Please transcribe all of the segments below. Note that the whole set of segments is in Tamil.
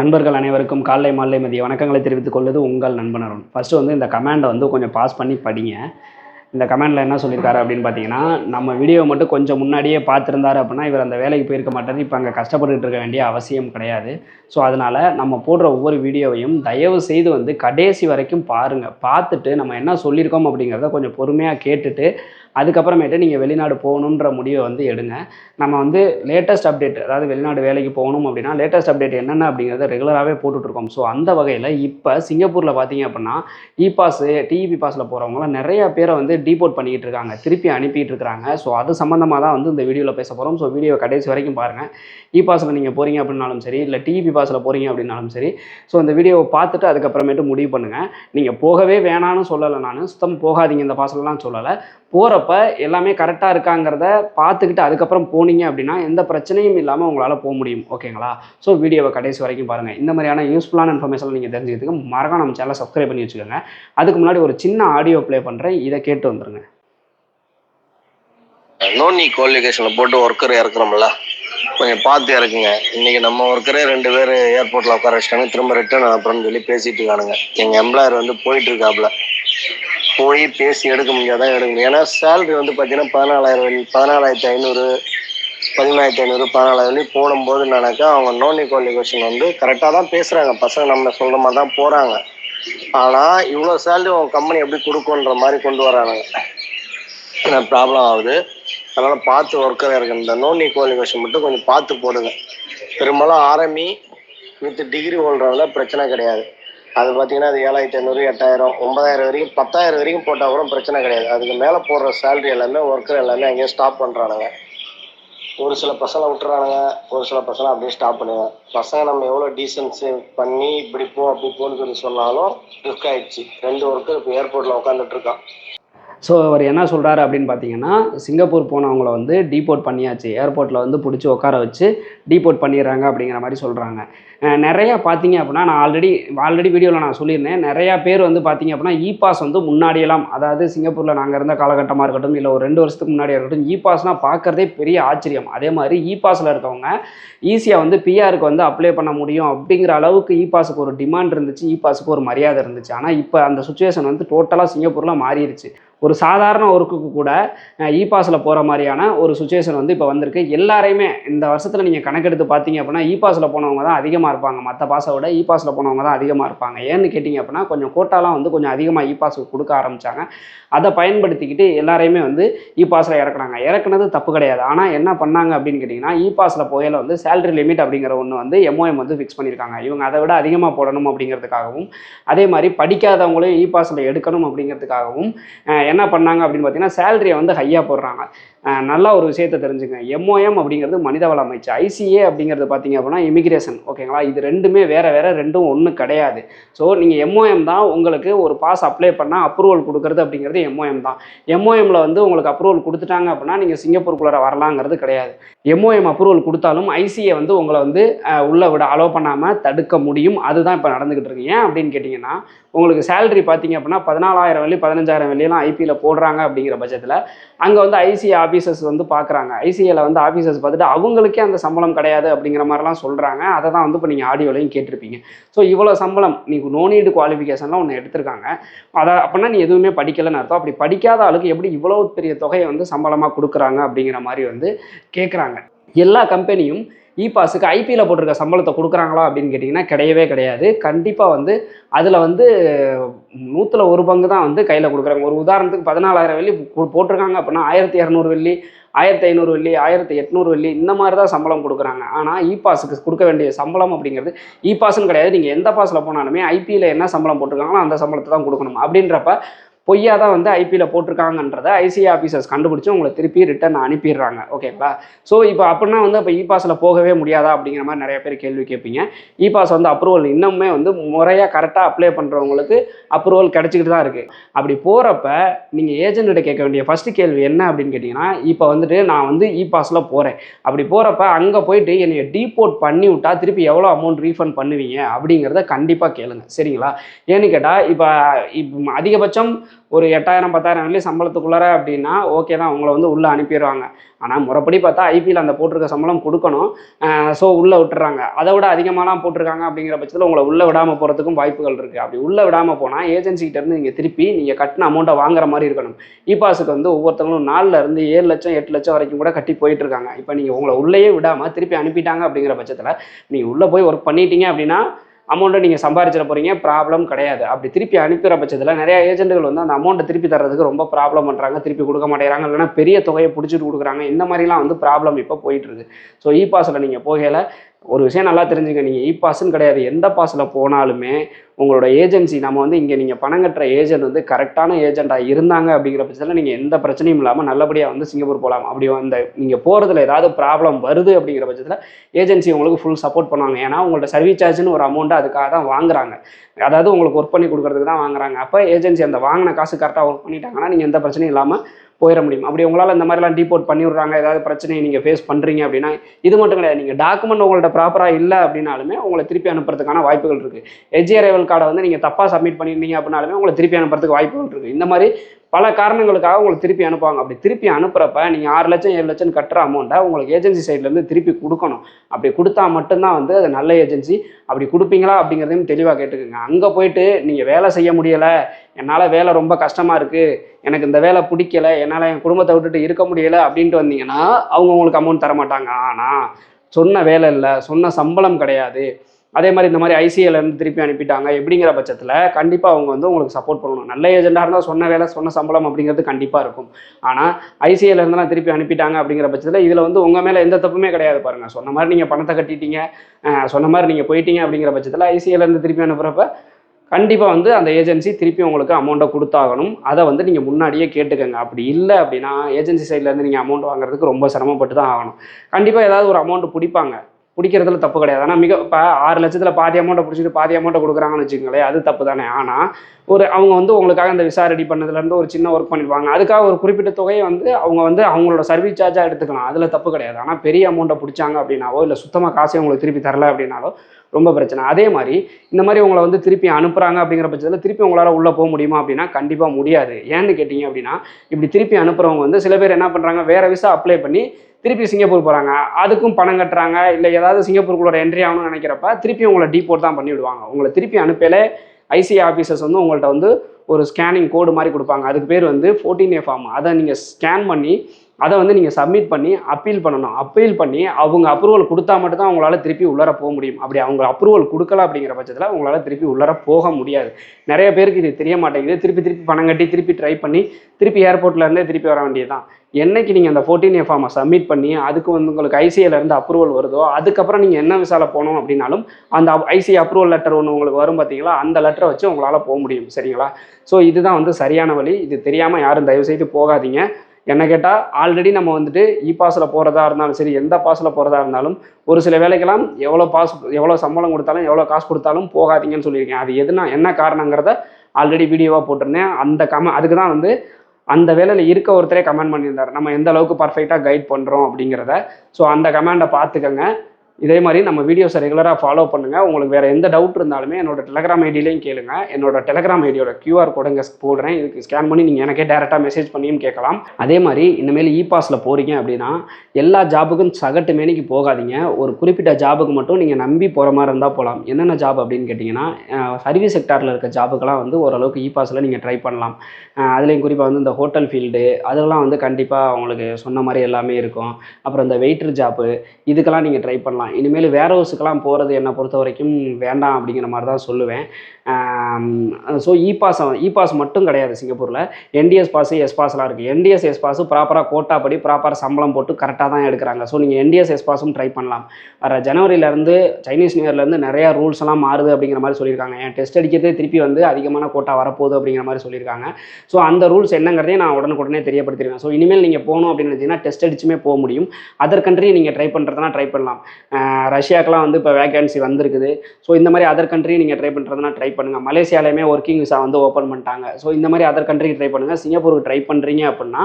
நண்பர்கள் அனைவருக்கும் காலை மாலை மதிய வணக்கங்களை தெரிவித்துக் கொள்வது உங்கள் நண்பனரும் அருண். ஃபஸ்ட்டு வந்து இந்த கமெண்டை வந்து கொஞ்சம் பாஸ் பண்ணி படிங்க. இந்த கமெண்டில் என்ன சொல்லியிருக்காரு அப்படின்னு பார்த்தீங்கன்னா நம்ம வீடியோ மட்டும் கொஞ்சம் முன்னாடியே பார்த்துருந்தாரு அப்படின்னா இவர் அந்த வேலைக்கு போயிருக்க மாட்டார். இப்போ அங்கே கஷ்டப்பட்டுட்டு இருக்க வேண்டிய அவசியம் கிடையாது. ஸோ அதனால் நம்ம போடுற ஒவ்வொரு வீடியோவையும் தயவு செய்து வந்து கடைசி வரைக்கும் பாருங்கள் பார்த்துட்டு நம்ம என்ன சொல்லியிருக்கோம் அப்படிங்கிறத கொஞ்சம் பொறுமையாக கேட்டுட்டு அதுக்கப்புறமேட்டு நீங்கள் வெளிநாடு போகணுன்ற முடிவை வந்து எடுங்க. நம்ம வந்து லேட்டஸ்ட் அப்டேட் அதாவது வெளிநாடு வேலைக்கு போகணும் அப்படின்னா லேட்டஸ்ட் அப்டேட் என்னென்ன அப்படிங்கிறத ரெகுலராகவே போட்டுட்ருக்கோம். ஸோ அந்த வகையில் இப்போ சிங்கப்பூரில் பார்த்தீங்க அப்படின்னா இ பாஸ் டிஇபி பாஸில் போகிறவங்களாம் நிறைய பேரை வந்து டீபோர்ட் பண்ணிக்கிட்டு இருக்காங்க திருப்பி அனுப்பிட்டு இருக்காங்க ஸோ அது சம்மந்தமாக தான் வந்து இந்த வீடியோவில் பேச போகிறோம் ஸோ வீடியோ கடைசி வரைக்கும் பாருங்கள் இ பாஸில் நீங்கள் போகிறீங்க அப்படின்னாலும் சரி இல்லை டிபி பாஸில் போகிறீங்க அப்படின்னாலும் சரி ஸோ இந்த வீடியோவை பார்த்துட்டு அதுக்கப்புறமேட்டு முடிவு பண்ணுங்கள் நீங்கள் போகவே வேணான்னு சொல்லலை நான். சுத்தம் போகாதீங்க இந்த பாஸ்லலாம் சொல்லலை. போகிறப்ப எல்லாமே கரெக்டாக இருக்காங்கிறத பார்த்துக்கிட்டு அதுக்கப்புறம் போனீங்க அப்படின்னா எந்த பிரச்சனையும் இல்லாமல் உங்களால் போக முடியும். ஓகேங்களா ஸோ வீடியோவை கடைசி வரைக்கும் பாருங்கள் இந்த மாதிரியான யூஸ்ஃபுல்லான இன்ஃபர்மேஷன் நீங்கள் தெரிஞ்சுக்கிறதுக்கு மறக்காம நம்ம சேனலை சப்ஸ்கிரைப் பண்ணி வச்சுக்கோங்க. அதுக்கு முன்னாடி ஒரு சின்ன ஆடியோ ப்ளே பண்ணுறேன் இதை கேட்டு வந்துருங்க. நோனி குவாலிஃபிகேஷனில் போட்டு ஒர்க்கர் இறக்குறோம்ல கொஞ்சம் பார்த்து இறக்குங்க. இன்னைக்கு நம்ம ஒர்க்கரே ரெண்டு பேர் ஏர்போர்ட்டில் உட்கார வச்சிட்டாங்க திரும்ப ரிட்டர்ன் அப்புறம்னு சொல்லி பேசிட்டு இருக்கானுங்க. எங்கள் எம்ப்ளாயர் வந்து போயிட்டு இருக்காப்புல போய் பேசி எடுக்க முடியாதான் எடுக்க முடியும் ஏன்னா சேலரி வந்து பார்த்தீங்கன்னா பதினாலாயிரம் பதினாலாயிரத்தி ஐநூறு பதினாயிரத்தி ஐநூறு பதினாலாயிரம் வழி போடும்போது நினைக்க அவங்க நோனி குவாலிஃபிகேஷன் வந்து கரெக்டாக தான் பேசுகிறாங்க பசங்க நம்ம சொல்கிற மாதிரி தான் போகிறாங்க ஆனால் இவ்வளோ சேலரி உங்கள் கம்பெனி எப்படி கொடுக்குன்ற மாதிரி கொண்டு வரானுங்க ப்ராப்ளம் ஆகுது? அதனால பார்த்து ஒர்க்கராக இருக்கு இந்த நோன் குவாலிஃபிகேஷன் மட்டும் கொஞ்சம் பார்த்து போடுங்க. பெரும்பாலும் ஆரம்பி வித் டிகிரி ஹோல்டர்ல பிரச்சனை கிடையாது. அது பார்த்தீங்கன்னா அது ஏழாயிரத்தி ஐநூறு எட்டாயிரம் ஒன்பதாயிரம் வரைக்கும் பத்தாயிரம் வரைக்கும் போட்டால் கூட பிரச்சனை கிடையாது. அதுக்கு மேலே போடுற சேலரி எல்லாமே ஒர்க்கர் எல்லாமே அங்கேயே ஸ்டாப் பண்ணுறானுங்க ஒரு சில பசங்களை விட்டுறானுங்க ஒரு சில பசங்களை அப்படியே ஸ்டாப் பண்ணுங்க. பசங்க நம்ம எவ்வளோ டீசன்ஸு பண்ணி இப்படி போ அப்படி போன்னு சொல்லி சொன்னாலும் ரிஸ்க் ஆயிடுச்சு. ரெண்டு ஒர்க்கர் இப்போ ஏர்போர்ட்டில் உட்காந்துட்டு இருக்கான். ஸோ அவர் என்ன சொல்கிறாரு அப்படின்னு பார்த்தீங்கன்னா சிங்கப்பூர் போனவங்களை வந்து டீபோர்ட் பண்ணியாச்சு. ஏர்போர்ட்டில் வந்து பிடிச்சி உட்கார வச்சு டீபோர்ட் பண்ணிடுறாங்க அப்படிங்கிற மாதிரி சொல்கிறாங்க நிறையா பார்த்தீங்க அப்படின்னா நான் ஆல்ரெடி ஆல்ரெடி வீடியோவில் நான் சொல்லியிருந்தேன். நிறையா பேர் வந்து பார்த்தீங்க அப்படின்னா இ பாஸ் வந்து முன்னாடியெல்லாம் அதாவது சிங்கப்பூரில் நாங்கள் இருந்த காலகட்டமாக இருக்கட்டும் இல்லை ஒரு ரெண்டு வருஷத்துக்கு முன்னாடி இருக்கட்டும் இ பாஸ்னால் பார்க்குறதே பெரிய ஆச்சரியம். அதே மாதிரி இ பாஸில் இருக்கவங்க ஈஸியாக வந்து பிஆருக்கு வந்து அப்ளை பண்ண முடியும் அப்படிங்கிற அளவுக்கு இ பாஸுக்கு ஒரு டிமாண்ட் இருந்துச்சு இ பாஸுக்கு ஒரு மரியாதை இருந்துச்சு. ஆனால் இப்போ அந்த சுச்சுவேஷன் வந்து டோட்டலாக சிங்கப்பூரில் மாறிடுச்சு ஒரு சாதாரண ஒர்க்குக்கு கூட இ பாஸில் போகிற மாதிரியான ஒரு சுச்சுவேஷன் வந்து இப்போ வந்திருக்கு. எல்லாரையுமே இந்த வருஷத்தில் நீங்கள் கணக்கெடுத்து பார்த்தீங்க அப்படின்னா இ பாஸில் போனவங்க தான் அதிகமாக இருப்பாங்க. மற்ற பாஸை விட இ பாஸில் போனவங்க தான் அதிகமாக இருப்பாங்க. ஏன்னு கேட்டிங்க அப்படின்னா கொஞ்சம் கோட்டாலாம் வந்து கொஞ்சம் அதிகமாக இ பாஸுக்கு கொடுக்க ஆரம்பித்தாங்க அதை பயன்படுத்திக்கிட்டு எல்லாரையுமே வந்து இ பாஸில் இறக்குனாங்க இறக்குனது தப்பு கிடையாது. ஆனால் என்ன பண்ணாங்க அப்படின்னு கேட்டிங்கன்னா இ பாஸில் போகையில் வந்து சேலரி லிமிட் அப்படிங்கிற ஒன்று வந்து எம்ஓஎம் வந்து ஃபிக்ஸ் பண்ணியிருக்காங்க இவங்க அதை விட அதிகமாக போடணும் அப்படிங்கிறதுக்காகவும் அதே மாதிரி படிக்காதவங்களையும் இ பாஸில் எடுக்கணும் அப்படிங்கிறதுக்காகவும் என்ன பண்ணாங்க அப்படின்னு பார்த்தீங்கன்னா சேலரியை வந்து ஹையாக போடுறாங்க. நல்லா ஒரு விஷயத்த தெரிஞ்சுங்க. எம்ஓஎம் அப்படிங்கிறது மனிதவள அமைச்சு. ஐசிஏ அப்படிங்கிறது பார்த்தீங்க அப்படின்னா இமிகிரேஷன் ஓகேங்களா இது ரெண்டுமே வேறு வேறு ரெண்டும் ஒன்று கிடையாது. ஸோ நீங்கள் எம்ஓஎம் தான் உங்களுக்கு ஒரு பாஸ் அப்ளை பண்ணால் அப்ரூவல் கொடுக்குறது அப்படிங்கிறது எம்ஓஎம் தான். எம்ஓஎம்மில் வந்து உங்களுக்கு அப்ரூவல் கொடுத்துட்டாங்க அப்படின்னா நீங்கள் சிங்கப்பூருக்குள்ளே வரலாங்கிறது கிடையாது. எம்ஓஎம் அப்ரூவல் கொடுத்தாலும் ஐசிஏ வந்து உங்களை வந்து உள்ளே விட அலோவ் பண்ணாமல் தடுக்க முடியும். அதுதான் இப்போ நடந்துக்கிட்டு இருக்கு. ஏன் அப்படின்னு கேட்டிங்கன்னா உங்களுக்கு சேலரி பார்த்தீங்க அப்படின்னா பதினாலாயிரம் வெள்ளி பதினஞ்சாயிரம் வெள்ளியெல்லாம் ஐபியில் போடுறாங்க அப்படிங்கிற பட்சத்தில் அங்கே வந்து ஐசிஏ ஆஃபீஸர்ஸ் வந்து பார்க்குறாங்க ஐசிஏல வந்து ஆஃபீஸர்ஸ் பார்த்துட்டு அவங்களுக்கே அந்த சம்பளம் கிடையாது அப்படிங்கிற மாதிரிலாம் சொல்கிறாங்க அதை தான் வந்து இப்போ நீங்கள் ஆடியோலையும் கேட்டிருப்பீங்க. ஸோ இவ்வளோ சம்பளம் நீங்கள் நோ நீடு குவாலிஃபிகேஷன்லாம் ஒன்று எடுத்திருக்காங்க. அதை அப்படின்னா நீ எதுவுமே படிக்கலைன்னு அர்த்தம். அப்படி படிக்காத ஆளுக்கு எப்படி இவ்வளோ பெரிய தொகையை வந்து சம்பளமாக கொடுக்குறாங்க அப்படிங்கிற மாதிரி வந்து கேட்குறாங்க எல்லா கம்பெனியும் இ பாஸுக்கு ஐபியில் போட்டிருக்க சம்பளத்தை கொடுக்குறாங்களா அப்படின்னு கேட்டிங்கன்னா கிடையவே கிடையாது. கண்டிப்பாக வந்து அதில் வந்து நூற்றில் ஒரு பங்கு தான் வந்து கையில் கொடுக்குறாங்க. ஒரு உதாரணத்துக்கு பதினாலாயிரம் வெள்ளி போட்டிருக்காங்க அப்படின்னா ஆயிரத்தி இரநூறு வெள்ளி ஆயிரத்தி ஐநூறு வெள்ளி ஆயிரத்தி எட்நூறு வெள்ளி இந்த மாதிரி தான் சம்பளம் கொடுக்குறாங்க. ஆனால் இ பாஸுக்கு கொடுக்க வேண்டிய சம்பளம் அப்படிங்கிறது இ பாஸ்ன்னு கிடையாது. நீங்கள் எந்த பாஸில் போனாலுமே ஐபியில் என்ன சம்பளம் போட்டிருக்காங்களோ அந்த சம்பளத்தை தான் கொடுக்கணும். அப்படின்றப்ப பொய்யா தான் வந்து ஐபியில் போட்டிருக்காங்கன்றதை ஐசிஐ ஆஃபீஸர்ஸ் கண்டுபிடிச்சி உங்களை திருப்பி ரிட்டர்ன் அனுப்பிடுறாங்க. ஓகேங்களா ஸோ இப்போ அப்படின்னா வந்து இப்போ இ பாஸில் போகவே முடியாதா அப்படிங்கிற மாதிரி நிறைய பேர் கேள்வி கேட்பீங்க. இ பாஸ் வந்து அப்ரூவல் இன்னுமே வந்து முறையாக கரெக்டாக அப்ளை பண்ணுறவங்களுக்கு அப்ரூவல் கிடச்சிக்கிட்டு தான் இருக்குது அப்படி போகிறப்ப நீங்கள் ஏஜென்ட்டை கேட்க வேண்டிய ஃபஸ்ட்டு கேள்வி என்ன அப்படின்னு கேட்டிங்கன்னா இப்போ வந்துட்டு நான் வந்து இ பாஸில் போகிறேன் அப்படி போகிறப்ப அங்கே போயிட்டு என்னை டீபோர்ட் பண்ணி விட்டா திருப்பி எவ்வளோ அமௌண்ட் ரீஃபண்ட் பண்ணுவீங்க அப்படிங்கிறத கண்டிப்பாக கேளுங்க. சரிங்களா? ஏன்னு கேட்டால் இப்போ இப்போ அதிகபட்சம் ஒரு எட்டாயிரம் பத்தாயிரம் வெள்ளி சம்பளத்துக்குள்ளார அப்படின்னா ஓகே தான் உங்களை வந்து உள்ளே அனுப்பிடுவாங்க. ஆனால் முறைப்படி பார்த்தா ஐபிஎல் அந்த போட்டிருக்க சம்பளம் கொடுக்கணும். ஸோ உள்ளே விட்டுறாங்க. அதை விட அதிகமாகலாம் போட்டிருக்காங்க அப்படிங்கிற பட்சத்தில் உங்களை உள்ளே விடாமல் போகிறதுக்கும் வாய்ப்புகள் இருக்குது அப்படி உள்ளே விடாமல் போனால் ஏஜென்சிகிட்டேருந்து நீங்கள் திருப்பி நீங்கள் கட்டின அமௌண்ட்டை வாங்குற மாதிரி இருக்கணும். இ வந்து ஒவ்வொருத்தவங்களும் நாலுல இருந்து ஏழு லட்சம் எட்டு லட்சம் வரைக்கும் கூட கட்டி போயிட்டு இருக்காங்க. இப்போ நீங்கள் உங்களை உள்ளேயே விடாமல் திருப்பி அனுப்பிட்டாங்க அப்படிங்கிற பட்சத்தில் நீங்கள் உள்ளே போய் ஒர்க் பண்ணிட்டீங்க அப்படின்னா அமௌண்ட்டை நீங்கள் சம்பாரிச்சிட போகிறீங்க ப்ராப்ளம் கிடையாது. அப்படி திருப்பி அனுப்புகிற பட்சத்தில் நிறைய ஏஜென்ட்டுகள் வந்து அந்த அமௌண்ட்டை திருப்பி தர்றதுக்கு ரொம்ப ப்ராப்ளம் பண்ணுறாங்க திருப்பி கொடுக்க மாட்டேங்கிறாங்க இல்லைன்னா பெரிய தொகையை பிடிச்சிட்டு கொடுக்குறாங்க. இந்த மாதிரிலாம் வந்து ப்ராப்ளம் இப்போ போயிட்டுருக்கு ஸோ இ பாஸில் நீங்கள் போகையில் ஒரு விஷயம் நல்லா தெரிஞ்சுக்க நீங்கள் இ பாஸ்ன்னு கிடையாது. எந்த பாஸில் போனாலுமே உங்களோட ஏஜென்சி நம்ம வந்து இங்கே நீங்கள் பணம் கட்டுற ஏஜென்ட் வந்து கரெக்டான ஏஜென்ட்டாக இருந்தாங்க அப்படிங்கிற பட்சத்தில் நீங்கள் எந்த பிரச்சனையும் இல்லாமல் நல்லபடியாக வந்து சிங்கப்பூர் போகலாம் அப்படி அந்த நீங்கள் போகிறதுல ஏதாவது ப்ராப்ளம் வருது அப்படிங்கிற பட்சத்தில் ஏஜென்சி உங்களுக்கு ஃபுல் சப்போர்ட் பண்ணுவாங்க. ஏன்னா உங்களோட சர்வீஸ் சார்ஜ்னு ஒரு அமௌண்ட்டு அதுக்காக தான் வாங்குறாங்க. அதாவது உங்களுக்கு ஒர்க் பண்ணி கொடுக்குறதுக்கு தான் வாங்குறாங்க. அப்போ ஏஜென்சி அந்த வாங்கின காசு கரெக்டாக ஒர்க் பண்ணிட்டாங்கன்னா நீங்கள் எந்த பிரச்சனையும் இல்லாமல் போயிட முடியும். அப்படி உங்களால் இந்த மாதிரிலாம் டீபோர்ட் பண்ணி விட்றாங்க ஏதாவது பிரச்சனையை நீங்கள் ஃபேஸ் பண்ணுறீங்க அப்படின்னா இது மட்டும் கிடையாது. நீங்கள் டாக்குமெண்ட் உங்கள்ட்ட ப்ராப்பராக இல்லை அப்படின்னாலுமே உங்களை திருப்பி அனுப்புறதுக்கான வாய்ப்புகள் இருக்குது எஜி அரைவல் கார்டை வந்து நீங்கள் தப்பாக சப்மிட் பண்ணியிருந்தீங்க அப்படின்னாலுமே உங்களை திருப்பி அனுப்புறதுக்கு வாய்ப்புகள் இருக்குது இந்த மாதிரி பல காரணங்களுக்காக உங்களுக்கு திருப்பி அனுப்புவாங்க. அப்படி திருப்பி அனுப்புறப்ப நீங்கள் ஆறு லட்சம் ஏழு லட்சம் கட்டுற அமௌண்ட்டை உங்களுக்கு ஏஜென்சி சைட்லேருந்து திருப்பி கொடுக்கணும். அப்படி கொடுத்தா மட்டும்தான் வந்து அது நல்ல ஏஜென்சி அப்படி கொடுப்பீங்களா அப்படிங்கிறதையும் தெளிவாக கேட்டுக்கோங்க. அங்கே போயிட்டு நீங்கள் வேலை செய்ய முடியலை என்னால் வேலை ரொம்ப கஷ்டமாக இருக்குது எனக்கு இந்த வேலை பிடிக்கல என்னால் என் குடும்பத்தை விட்டுட்டு இருக்க முடியலை அப்படின்ட்டு வந்தீங்கன்னா அவங்க உங்களுக்கு அமௌண்ட் தர மாட்டாங்க ஆனால் சொன்ன வேலை இல்லை சொன்ன சம்பளம் கிடையாது. அதே மாதிரி இந்த மாதிரி ஐசிஐலேருந்து இருந்து திருப்பி அனுப்பிட்டாங்க எப்படிங்கிற பட்சத்தில் கண்டிப்பாக அவங்க வந்து உங்களுக்கு சப்போர்ட் பண்ணணும். நல்ல ஏஜெண்டாக இருந்தால் சொன்ன வேலை சொன்ன சம்பளம் அப்படிங்கிறது கண்டிப்பாக இருக்கும். ஆனால் ஐசிஐல இருந்தெல்லாம் திருப்பி அனுப்பிட்டாங்க அப்படிங்கிற பட்சத்தில் இதில் வந்து உங்கள் மேலே எந்த தப்புமே கிடையாது பாருங்கள் சொன்ன மாதிரி நீங்கள் பணத்தை கட்டிட்டீங்க சொன்ன மாதிரி நீங்கள் போயிட்டீங்க அப்படிங்கிற பட்சத்தில் ஐசிஐலேருந்து திருப்பி அனுப்புகிறப்ப கண்டிப்பாக வந்து அந்த ஏஜென்சி திருப்பி உங்களுக்கு அமௌண்ட்டை கொடுத்தாகணும். அதை வந்து நீங்கள் முன்னாடியே கேட்டுக்கங்க. அப்படி இல்லை அப்படின்னா ஏஜென்சி சைட்லேருந்து நீங்கள் அமௌண்ட் வாங்குறதுக்கு ரொம்ப சிரமப்பட்டு தான் ஆகணும். கண்டிப்பாக ஏதாவது ஒரு அமௌண்ட் பிடிப்பாங்க. பிடிக்கிறதுல தப்பு கிடையாது. ஆனால் மிக இப்போ ஆறு லட்சத்தில் பாதி அமௌண்ட்டை பிடிச்சிட்டு பாதி அமௌண்ட்டை கொடுக்குறாங்கன்னு வச்சுக்கோங்களேன் அது தப்பு தானே. ஆனால் ஒரு அவங்க வந்து உங்களுக்காக இந்த விசா ரெடி பண்ணதுலேருந்து ஒரு சின்ன ஒர்க் பண்ணிடுவாங்க அதுக்காக ஒரு குறிப்பிட்ட தொகையை வந்து அவங்க வந்து அவங்களோட சர்வீஸ் சார்ஜாக எடுத்துக்கலாம். அதில் தப்பு கிடையாது. ஆனால் பெரிய அமௌண்ட்டை பிடிச்சாங்க அப்படின்னாவோ இல்லை சுத்தமாக காசே உங்களுக்கு திருப்பி தரல அப்படின்னாலோ ரொம்ப பிரச்சனை. அதே மாதிரி இந்த மாதிரி உங்களை வந்து திருப்பி அனுப்புகிறாங்க அப்படிங்கிற பட்சத்தில் திருப்பி உங்களால் உள்ளே போக முடியுமா அப்படின்னா கண்டிப்பாக முடியாது. ஏன்னு கேட்டிங்க அப்படின்னா இப்படி திருப்பி அனுப்புகிறவங்க வந்து சில பேர் என்ன பண்ணுறாங்க வேறு விசா அப்ளை பண்ணி திருப்பி சிங்கப்பூர் போகிறாங்க அதுக்கும் பணம் கட்டுறாங்க. இல்லை ஏதாவது சிங்கப்பூருக்குள்ளோட என்ட்ரி ஆகணும்னு நினைக்கிறப்ப திருப்பி உங்களை டீபோர்ட் தான் பண்ணி விடுவாங்க. உங்களை திருப்பி அனுப்பல ஐசிஐ ஆஃபீஸர்ஸ் வந்து உங்கள்கிட்ட வந்து ஒரு ஸ்கேனிங் கோடு மாதிரி கொடுப்பாங்க. அதுக்கு பேர் வந்து ஃபோர்டீன் ஏ ஃபார்ம் அதை நீங்கள் ஸ்கேன் பண்ணி அதை வந்து நீங்கள் சப்மிட் பண்ணி அப்பீல் பண்ணணும். அப்பீல் பண்ணி அவங்க அப்ரூவல் கொடுத்தா மட்டும்தான் அவங்களால உங்களால் திருப்பி உள்ளர போக முடியும். அப்படி அவங்க அப்ரூவல் கொடுக்கல அப்படிங்கிற பட்சத்தில் உங்களால் திருப்பி உள்ளர போக முடியாது. நிறைய பேருக்கு இது தெரிய மாட்டேங்குது. திருப்பி திருப்பி பணம் கட்டி திருப்பி ட்ரை பண்ணி திருப்பி ஏர்போர்ட்லேருந்தே திருப்பி வர வேண்டியதுதான். என்னைக்கு நீங்கள் அந்த ஃபோர்டீன் ஏ ஃபார்மை சப்மிட் பண்ணி அதுக்கு வந்து உங்களுக்கு ஐசிஐலேருந்து அப்ரூவல் வருதோ அதுக்கப்புறம் நீங்கள் என்ன விசால போகணும் அப்படின்னாலும் அந்த ஐசிஐ அப்ரூவல் லெட்டர் ஒன்று உங்களுக்கு வரும் பார்த்தீங்களா அந்த லெட்டரை வச்சு உங்களால் போக முடியும். சரிங்களா? ஸோ இதுதான் வந்து சரியான வழி. இது தெரியாமல் யாரும் தயவு செய்து போகாதீங்க. என்ன கேட்டால் ஆல்ரெடி நம்ம வந்துட்டு இ பாஸில் போகிறதா இருந்தாலும் சரி எந்த பாஸில் போகிறதா இருந்தாலும் ஒரு சில வேலைக்கெல்லாம் எவ்வளோ பாஸ் எவ்வளோ சம்பளம் கொடுத்தாலும் எவ்வளோ காசு கொடுத்தாலும் போகாதீங்கன்னு சொல்லியிருக்கேன். அது எதுனா என்ன காரணங்கிறத ஆல்ரெடி வீடியோவாக போட்டிருந்தேன். அந்த கம அதுக்கு தான் வந்து அந்த வேலையில் இருக்க ஒருத்தரே கமெண்ட் பண்ணியிருந்தார். நம்ம எந்த அளவுக்கு பர்ஃபெக்டாக கைட் பண்ணுறோம் அப்படிங்கிறத. ஸோ அந்த கமெண்டை பார்த்துக்கங்க. இதே மாதிரி நம்ம வீடியோஸை ரெகுலராக ஃபாலோ பண்ணுங்கள் உங்களுக்கு வேறு எந்த டவுட் இருந்தாலுமே என்னோட டெலகிராம் ஐடியிலையும் கேளுங்க. என்னோட டெலகிராம் ஐடியோட கியூஆர் கோடு இங்கே போடுறேன். இதுக்கு ஸ்கேன் பண்ணி நீங்கள் எனக்கே டேரெக்டாக மெசேஜ் பண்ணியும் கேட்கலாம். அதே மாதிரி இனிமேல் இ பாஸில் போகிறீங்க அப்படின்னா எல்லா ஜாபுக்கும் சகட்டு மேனிக்கு போகாதீங்க. ஒரு குறிப்பிட்ட ஜாபுக்கு மட்டும் நீங்கள் நம்பி போகிற மாதிரி இருந்தால் போகலாம் என்னென்ன ஜாப் அப்படின்னு கேட்டிங்கன்னா சர்வீஸ் செக்டாரில் இருக்க ஜாபுக்கெல்லாம் வந்து ஓரளவுக்கு இ பாஸில் நீங்கள் ட்ரை பண்ணலாம். அதுலேயும் குறிப்பாக வந்து இந்த ஹோட்டல் ஃபீல்டு அதெல்லாம் வந்து கண்டிப்பாக உங்களுக்கு சொன்ன மாதிரி எல்லாமே இருக்கும். அப்புறம் இந்த வெயிட்டர் ஜாப்பு இதுக்கெல்லாம் நீங்கள் ட்ரை பண்ணலாம். இனிமேல் வேர் ஹவுஸுக்கெல்லாம் போகிறது என்னை பொறுத்த வரைக்கும் வேண்டாம் அப்படிங்கிற மாதிரி தான் சொல்லுவேன். So E pass E pass மட்டும் கிடையாது சிங்கப்பூரில். என்டிஎஸ் பாஸ் எஸ் பாஸ்லாம் இருக்குது என்டிஎஸ் எஸ் பாஸும் ப்ராப்பராக கோட்டா படி ப்ராப்பராக சம்பளம் போட்டு கரெக்டாக தான் எடுக்கிறாங்க. ஸோ நீங்கள் என்டிஎஸ் எஸ் பாஸும் ட்ரை பண்ணலாம். வர ஜனவரியிலேருந்து சைனீஸ் நியூ இயர்லேருந்து நிறையா ரூல்ஸ் எல்லாம் மாறுது அப்படிங்கிற மாதிரி சொல்லியிருக்காங்க. என் டெஸ்ட் அடிக்கிறதே திருப்பி வந்து அதிகமான கோட்டா வரப்போகுது அப்படிங்கிற மாதிரி சொல்லியிருக்காங்க. ஸோ அந்த ரூல்ஸ் என்னங்கிறதே நான் உடனுக்குடனே தெரியப்படுத்திருக்கேன் ஸோ இனிமேல் நீங்கள் போகணும் அப்படின்னு நினச்சிங்கன்னா டெஸ்ட் அடிச்சுமே போக முடியும். அதர் கண்ட்ரி நீங்கள் ட்ரை பண்ணுறதுனா ட்ரை பண்ணலாம். ரஷ்யாக்கெலாம் வந்து இப்போ வேகன்சி வந்திருக்குது. ஸோ இந்த மாதிரி அதர் கண்ட்ரி நீங்கள் ட்ரை பண்ணுறதுனா ட்ரை பண்ணுங்கள் மலேசியாலையுமே ஒர்க்கிங் விசா வந்து ஓப்பன் பண்ணிட்டாங்க. ஸோ இந்த மாதிரி அதர் கண்ட்ரிக்கு ட்ரை பண்ணுங்கள் சிங்கப்பூருக்கு ட்ரை பண்ணுறீங்க அப்படின்னா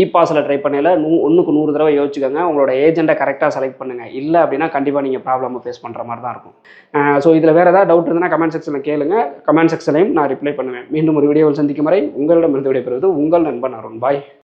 இ பாஸில் ட்ரை பண்ணல நூ ஒன்றுக்கு நூறு தடவை யோசிச்சுக்கோங்க. உங்களோட ஏஜெண்ட்டை கரெக்டாக செலக்ட் பண்ணுங்கள் இல்லை அப்படின்னா கண்டிப்பாக நீங்கள் ப்ராப்ளம் ஃபேஸ் பண்ணுற மாதிரி தான் இருக்கும். ஸோ இதில் வேறு ஏதாவது டவுட் இருந்தால் கமெண்ட் செக்ஷனில் கேளுங்க. கமெண்ட் செக்ஷனையும் நான் ரிப்ளை பண்ணுவேன். மீண்டும் ஒரு வீடியோவில் சந்திக்கும் வரை உங்களிடம் இருந்து விடைபெறுவது உங்கள் நண்பன் அருண். பாய்